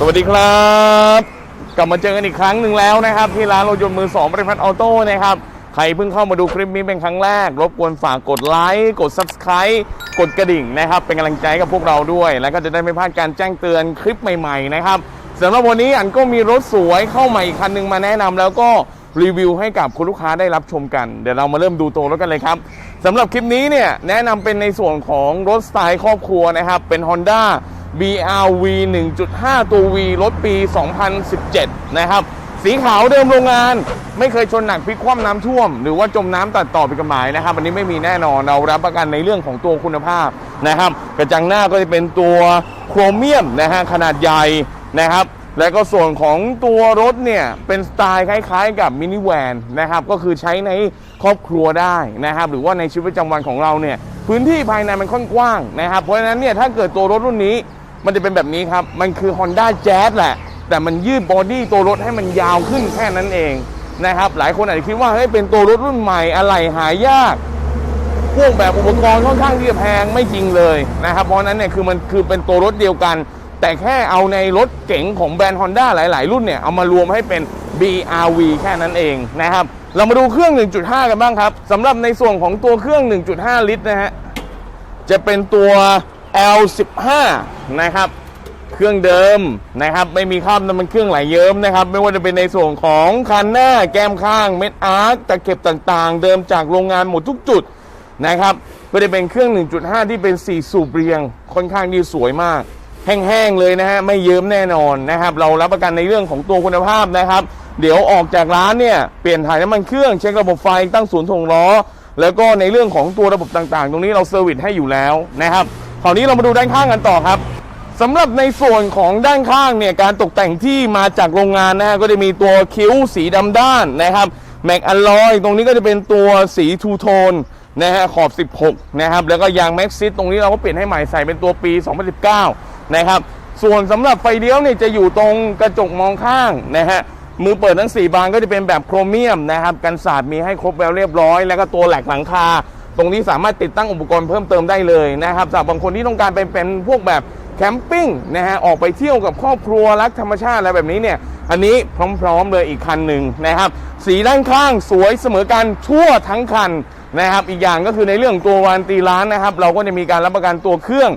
สวัสดีครับ กลับมาเจอกันอีกครั้งหนึ่งแล้วนะครับ ที่ร้านรถยนต์มือสองบริพัตรออโต้นะครับ ใครเพิ่งเข้ามาดูคลิปนี้เป็นครั้งแรก รบกวนฝากกดไลค์กด Subscribe กดกระดิ่งนะครับ เป็นกำลังใจกับพวกเราด้วย แล้วก็จะได้ไม่พลาดการแจ้งเตือนคลิปใหม่ๆนะครับสำหรับวันนี้อันก็มีรถสวยเข้ามาอีกคันหนึ่งมาแนะนำแล้วก็รีวิวให้กับคุณลูกค้าได้รับชมกัน เดี๋ยวเรามาเริ่มดูตัวรถกันเลยครับสำหรับคลิปนี้เนี่ยแนะนำเป็นในส่วนของรถสไตล์ครอบครัวนะครับเป็น Honda BRV 1.5 ตัว V รถปี 2017 นะครับ สีขาวเดิมโรงงาน ไม่เคยชนหนักพลิกคว่ำน้ำท่วม หรือว่าจมน้ำตัดต่อผิดกฎหมายนะครับ อันนี้ไม่มีแน่นอนเรารับประกันในเรื่องของตัวคุณภาพนะครับ กระจังหน้าก็จะเป็นตัวโครเมียมนะฮะขนาดใหญ่นะครับและก็ส่วนของตัวรถเนี่ย เป็นสไตล์คล้ายๆ กับมินิแวนนะครับ ก็คือใช้ในครอบครัวได้นะครับ หรือว่าในชีวิตประจำวันของเราเนี่ย พื้นที่ภายในมันค่อนกว้างนะครับ เพราะฉะนั้นเนี่ย ถ้าเกิดตัวรถรุ่นนี้ มันจะเป็นแบบนี้ครับ มันคือ Honda Jazz แหละ แต่มันยืดบอดี้ตัวรถให้มันยาวขึ้นแค่นั้นเองนะครับ หลายคนอาจจะคิดว่าเฮ้ยเป็นตัวรถรุ่นใหม่อะไรหายาก พวกแบบอุปกรณ์ค่อนข้างที่จะแพงไม่จริงเลยนะครับ เพราะนั้นเนี่ยคือมันคือเป็นตัวรถเดียวกัน แต่แค่เอาในรถเก๋งของแบรนด์ Honda หลาย ๆ รุ่นเนี่ยเอามารวมให้เป็น BRV แค่นั้นเองนะครับ เรามาดูเครื่อง 1.5 กันบ้างครับสำหรับในส่วนของตัวเครื่อง 1.5 ลิตรนะฮะจะเป็นตัว L15 นะครับเครื่องเดิมนะครับ ไม่มีคราบน้ำมันเครื่องไหลเยิ้มนะครับ ไม่ว่าจะเป็นในส่วนของคันหน้าแก้มข้างเม็ดอาร์คตะเข็บต่างๆ เดิมจากโรงงานหมดทุกจุดนะครับก็จะเป็นเครื่อง 1.5 ที่เป็น 4 สูบเรียง ค่อนข้างดีสวยมาก แห้งๆเลยนะฮะไม่เยิ้มแน่นอนนะครับ เรารับประกันในเรื่องของตัวคุณภาพนะครับ เดี๋ยวออกจากร้านเนี่ยเปลี่ยนถ่ายน้ำมันเครื่องเช็คระบบไฟตั้งศูนย์ถ่วงล้อ แล้วก็ในเรื่องของตัวระบบต่างๆ ตรงนี้เราเซอร์วิสให้อยู่แล้วนะครับ คราวนี้เรามาดูด้านข้างกันต่อครับสำหรับในส่วนของด้านข้างเนี่ยการตกแต่งที่มาจากโรงงานนะฮะก็จะมีตัวคิ้วสีดำด้านนะครับแม็กอลลอยตรงนี้ก็จะเป็นตัวสีทูโทนนะฮะขอบ 16 นะครับ แล้วก็ยางแม็กซิสตรงนี้เราก็เปลี่ยนให้ใหม่ใส่เป็นตัวปี 2019 นะครับ ส่วนสำหรับไฟเลี้ยวเนี่ยจะอยู่ตรงกระจกมองข้างนะฮะมือเปิดทั้ง 4 บานก็จะเป็นแบบโครเมียมนะครับ กันสาดมีให้ครบแล้วเรียบร้อย แล้วก็ตัวแหลกหลังคา ตรงนี้สามารถติดตั้งอุปกรณ์เพิ่มเติมได้เลยนะครับสำหรับบางคนที่ต้องการเป็นเป็นพวกแบบแคมปิ้งนะฮะออกไปเที่ยวกับครอบครัวรักธรรมชาติอะไรแบบนี้เนี่ยอันนี้พร้อมๆเลยอีกคันหนึ่งนะครับ สีด้านข้างสวยเสมอกันทั่วทั้งคันนะครับ อีกอย่างก็คือในเรื่องตัววารันตีร้านนะครับ เราก็จะมีการรับประกันตัวเครื่อง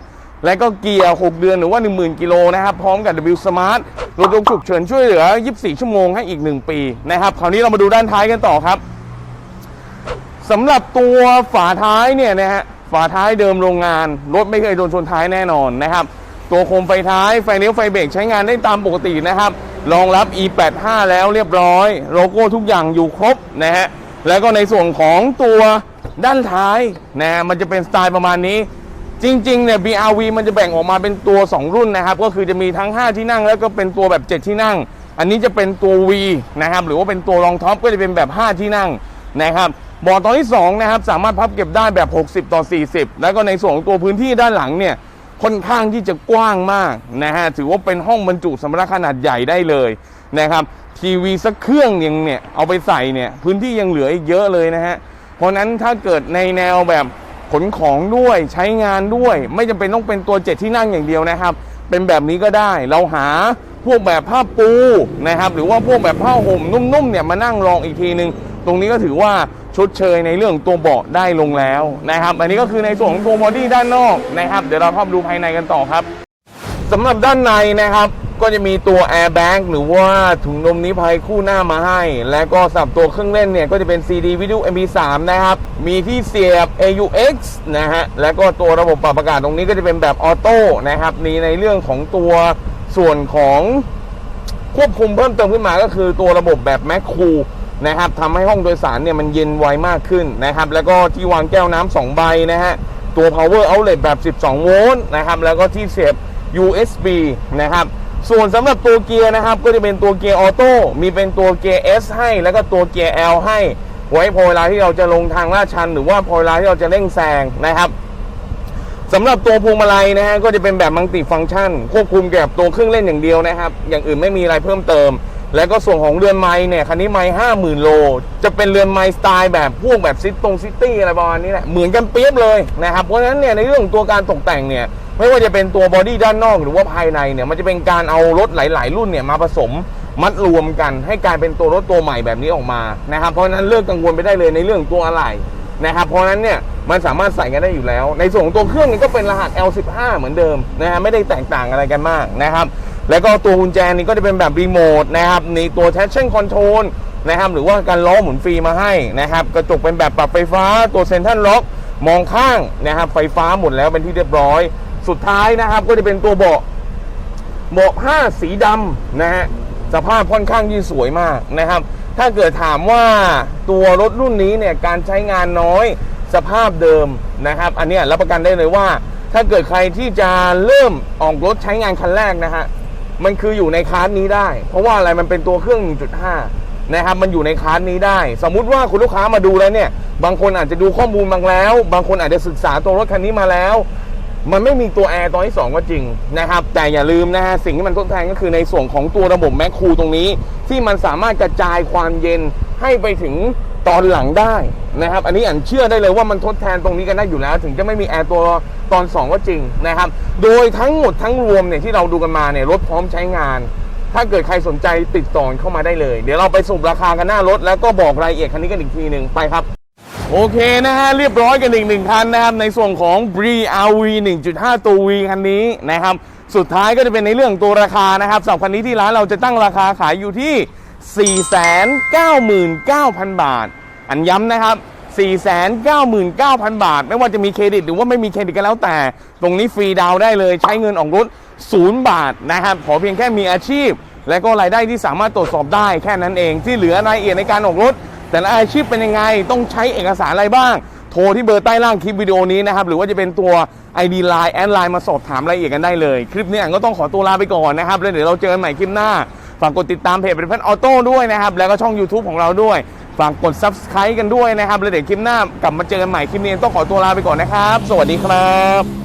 และก็เกียร์ 6 เดือนหรือว่า 10,000 กิโลนะครับ พร้อมกับ W Smart รถยกฉุกเฉินช่วยเหลือ 24 ชั่วโมงให้อีก 1 ปีนะครับ คราวนี้เรามาดูด้านท้ายกันต่อครับ สำหรับตัวฝาท้ายเนี่ยนะฮะฝาท้ายเดิมโรงงานรถไม่เคยโดนชนท้ายแน่นอนนะครับ ตัวโคมไฟท้ายไฟเลี้ยวไฟเบรกใช้งานได้ตามปกตินะครับรองรับ e85 แล้วเรียบร้อย โลโก้ทุกอย่างอยู่ครบนะฮะแล้วก็ในส่วนของตัวด้านท้ายนะฮะมันจะเป็นสไตล์ประมาณนี้ จริงๆเนี่ย BRV มันจะแบ่งออกมาเป็นตัว 2 รุ่นนะครับ ก็คือจะมีทั้ง 5 ที่นั่งแล้วก็เป็นตัวแบบ 7 ที่นั่ง อันนี้จะเป็นตัว V นะครับหรือว่าเป็นตัวรองท็อปก็จะเป็นแบบ 5 ที่นั่งนะครับ บาะตอนที่2นะครับสามารถพับเก็บได้แบบ 60 ต่อ 40 แล้วก็ในส่วนของตัวพื้นที่ด้านหลังเนี่ยค่อนข้างที่จะกว้างมากนะฮะถือว่าเป็นห้องบรรจุสำรับขนาดใหญ่ได้เลยนะครับทีวีสักเครื่องยังเนี่ยเอาไปใส่เนี่ยพื้นที่ยังเหลืออีกเยอะเลยนะฮะเพราะฉะนั้นถ้าเกิดในแนวแบบขนของด้วยใช้งานด้วย ไม่จำเป็นต้องเป็นตัวเจ็ดที่นั่งอย่างเดียวนะครับ เป็นแบบนี้ก็ได้เราหาพวกแบบผ้าปูนะครับ หรือว่าพวกแบบผ้าห่มนุ่มๆเนี่ยมานั่งรองอีกทีนึง ตรงนี้ก็ถือว่าชดเชยในเรื่องตัวเบาะได้ลงแล้วนะครับ อันนี้ก็คือในส่วนของตัวบอดี้ด้านนอกนะครับ เดี๋ยวเราเข้าไปดูภายในกันต่อครับสำหรับด้านในนะครับก็จะมีตัว airbag หรือว่าถุงลมนิรภัยคู่หน้ามาให้ และก็สำหรับตัวเครื่องเล่นเนี่ย ก็จะเป็น CD วิดีโอ MP3 นะครับ มีที่เสียบ AUX นะฮะ และก็ตัวระบบปรับอากาศตรงนี้ก็จะเป็นแบบออโต้นะครับมีในเรื่องของตัวส่วนของควบคุมเพิ่มเติมขึ้นมาก็คือตัวระบบแบบแมคคู นะครับทำให้ห้องโดยสารเนี่ยมันเย็นไวมากขึ้นนะครับ แล้วก็ที่วางแก้วน้ำสองใบนะฮะตัว power outlet แบบ 12 โวลต์นะครับ แล้วก็ที่เสียบ USB นะครับ ส่วนสำหรับตัวเกียร์นะครับ ก็จะเป็นตัวเกียร์ออโต้ มีเป็นตัวเกียร์ S ให้ แล้วก็ตัวเกียร์ L ให้ ไว้พอเวลาที่เราจะลงทางลาดชัน หรือว่าพอเวลาที่เราจะเร่งแซงนะครับสำหรับตัวพวงมาลัยนะฮะ ก็จะเป็นแบบมัลติฟังก์ชัน ควบคุมเกียวกับตัวเครื่องเล่นอย่างเดียวนะครับ อย่างอื่นไม่มีอะไรเพิ่มเติม แล้วก็ส่วนของเรือนไม้เนี่ยคันนี้ไม้ห้าหมื่นโล จะเป็นเรือนไม้สไตล์แบบพวกแบบซิตตรงซิตี้อะไรประมาณนี้แหละเหมือนกันเปียบเลยนะครับเพราะฉะนั้นเนี่ยในเรื่องของตัวการตกแต่งเนี่ยไม่ว่าจะเป็นตัวบอดี้ด้านนอกหรือว่าภายในเนี่ยมันจะเป็นการเอารถหลาย ๆ รุ่นเนี่ยมาผสมมัดรวมกันให้กลายเป็นตัวรถตัวใหม่แบบนี้ออกมานะครับเพราะฉะนั้นเลิกกังวลไปได้เลยในเรื่องตัวอะไรนะครับเพราะฉะนั้นเนี่ยมันสามารถใส่กันได้อยู่แล้ว ในส่วนของตัวเครื่องนี่ก็เป็นรหัส L15 เหมือนเดิมนะฮะไม่ได้แตกต่างอะไรกันมากนะครับ แล้วก็ตัวกุญแจนี่ก็จะเป็นแบบรีโมทนะครับในตัว traction control นะครับหรือว่าการล้อหมุนฟรีมาให้นะครับ กระจกเป็นแบบปรับไฟฟ้าตัวเซนทรัลล็อกมองข้างนะครับ ไฟฟ้าหมดแล้วเป็นที่เรียบร้อย สุดท้ายนะครับก็จะเป็นตัวเบาะเบาะผ้าสีดำนะฮะสภาพค่อนข้างที่สวยมากนะครับ ถ้าเกิดถามว่าตัวรถรุ่นนี้เนี่ยการใช้งานน้อยสภาพเดิมนะครับ อันนี้รับประกันได้เลยว่า ถ้าเกิดใครที่จะเริ่มออกรถใช้งานคันแรกนะฮะ มันคืออยู่ในคาสนี้ได้ เพราะว่าอะไรมันเป็นตัวเครื่อง 1.5 นะครับ มันอยู่ในคาสนี้ได้ สมมุติว่าคุณลูกค้ามาดูแล้วเนี่ย บางคนอาจจะดูข้อมูลบางแล้ว บางคนอาจจะศึกษาตัวรถคันนี้มาแล้ว มันไม่มีตัวแอร์ตอนที่2ก็จริงนะครับ แต่อย่าลืมนะฮะ สิ่งที่มันทดแทนก็คือในส่วนของตัวระบบแมคคูลตรงนี้ ที่มันสามารถกระจายความเย็นให้ไปถึงตอนหลังได้ นะครับ อันนี้อันเชื่อได้เลยว่ามันทดแทนตรงนี้กันได้อยู่แล้ว ถึงจะไม่มีแอร์ตัวตอน 2 ก็จริงนะครับ โดยทั้งหมดทั้งรวมเนี่ยที่เราดูกันมาเนี่ยรถพร้อมใช้งาน ถ้าเกิดใครสนใจติดต่อเข้ามาได้เลย เดี๋ยวเราไปสรุปราคากันหน้ารถ แล้วก็บอกรายละเอียดคันนี้กันอีกทีหนึ่งไปครับโอเคนะฮะเรียบร้อยกันอีกหนึ่งคันนะครับในส่วนของ b r e RV 1.5 ตัว V คันนี้นะครับสุดท้ายก็จะเป็นในเรื่องตัวราคานะครับสำหรับคันนี้ที่ร้านเราจะตั้งราคาขายอยู่ที่ 499,000 บาท อันย้ำนะครับ 499,000 บาท ไม่ว่าจะมีเครดิตหรือว่าไม่มีเครดิตก็แล้วแต่ ตรงนี้ฟรีดาวได้เลยใช้เงินออกรถ0 บาทนะครับ ขอเพียงแค่มีอาชีพ และก็รายได้ที่สามารถตรวจสอบได้แค่นั้นเอง ที่เหลือรายละเอียดในการออกรถ แต่ละอาชีพเป็นยังไง ต้องใช้เอกสารอะไรบ้าง โทรที่เบอร์ใต้ล่างคลิปวิดีโอนี้นะครับ หรือว่าจะเป็นตัว ID Line แอดไลน์มาสอบถามรายละเอียดกันได้เลย คลิปนี้ก็ต้องขอตัวลาไปก่อนนะครับ แล้วเดี๋ยวเราเจอกันใหม่คลิปหน้า ฝากกดติดตามเพจเป็นพันออโต้ด้วยนะครับ แล้วก็ช่อง YouTube ของเราด้วย ฝากกด Subscribe กันด้วยนะครับ แล้วเดี๋ยวคลิปหน้ากลับมาเจอกันใหม่คลิปนี้ต้องขอตัวลาไปก่อนนะครับ สวัสดีครับ